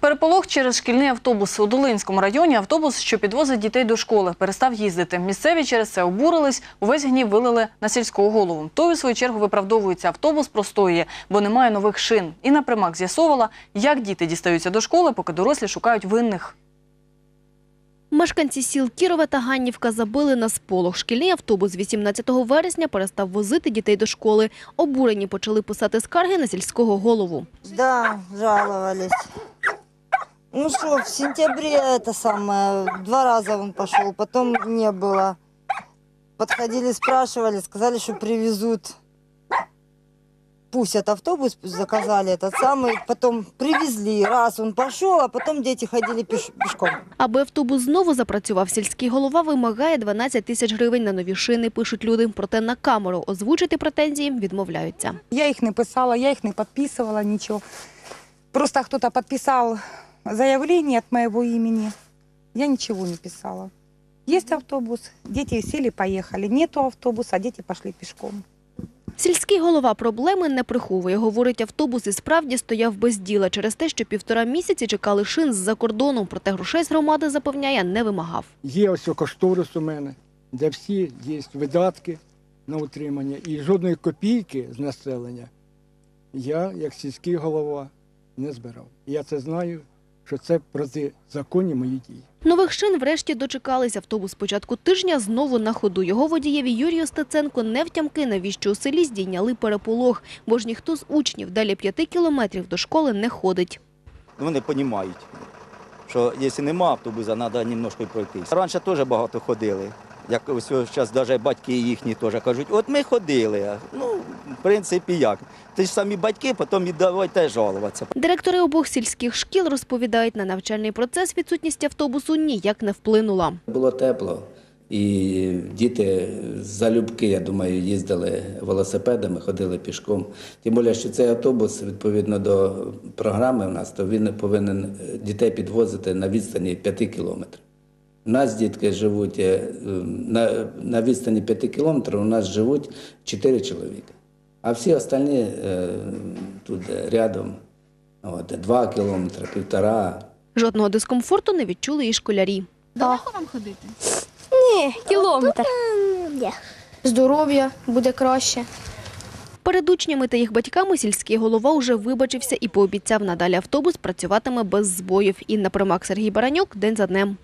Переполох через шкільний автобус у Долинському районі. Автобус, що підвозить дітей до школи, перестав їздити. Місцеві через це обурились. Увесь гнів вилили на сільського голову. Той, у свою чергу, виправдовується. Автобус простоює, бо немає нових шин. І напрямак з'ясовувала, як діти дістаються до школи, поки дорослі шукають винних. Мешканці сіл Кірове та Ганнівка забили на сполох. Шкільний автобус 18 вересня перестав возити дітей до школи. Обурені почали писати скарги на сільського голову. Да, жаловались. Ну что, в сентябре это самое, два раза он пошел, потом не было. Подходили, спрашивали, сказали, что привезут. Пусть этот автобус заказали этот самый, потом привезли. Раз он пошел, а потом дети ходили пеш- пешком. Аби автобус знову запрацював, сільський голова вимагає 12 тисяч гривень на нові шини, пишуть люди. Проте на камеру озвучити претензії відмовляються. Я их не писала, я их не подписывала, ничего. Просто кто-то подписал заявление от моего имени. Я ничего не писала. Есть автобус, дети сели, поехали. Нету автобуса, дети пошли пешком. Сільський голова проблеми не приховує. Говорить, автобус і справді стояв без діла через те, що півтора місяці чекали шин з-за кордону. Проте грошей з громади, запевняє, не вимагав. Є ось кошторис у мене, де всі є видатки на утримання. І жодної копійки з населення я, як сільський голова, не збирав. Я це знаю, що це протизаконні мої дії. Нових шин врешті дочекались. Автобус початку тижня знову на ходу. Його водієві Юрію Стеценко не втямки, навіщо у селі здійняли переполох, бо ж ніхто з учнів далі п'яти кілометрів до школи не ходить. Вони розуміють, що якщо нема автобуса, треба немножко пройтись. Раніше теж багато ходили. Як ось зараз навіть батьки їхні теж кажуть, от ми ходили. Ну, в принципі, як. Ті ж самі батьки, потім і давайте жалуватися. Директори обох сільських шкіл розповідають, на навчальний процес відсутність автобусу ніяк не вплинула. Було тепло, і діти залюбки, я думаю, їздили велосипедами, ходили пішком. Тим більше, що цей автобус, відповідно до програми у нас, то він повинен дітей підвозити на відстані 5 кілометрів. У нас дітки живуть е, на, на відстані 5 кілометрів, у нас живуть 4 чоловіка. А всі остальні е, тут рядом от, 2 кілометри, півтора. Жодного дискомфорту не відчули і школярі. Далеко вам ходити? Ні, Кілометр. Здоров'я буде краще. Перед учнями та їх батьками сільський голова вже вибачився і пообіцяв надалі автобус працюватиме без збоїв. Інна Примак, Сергій Баранюк. День за днем.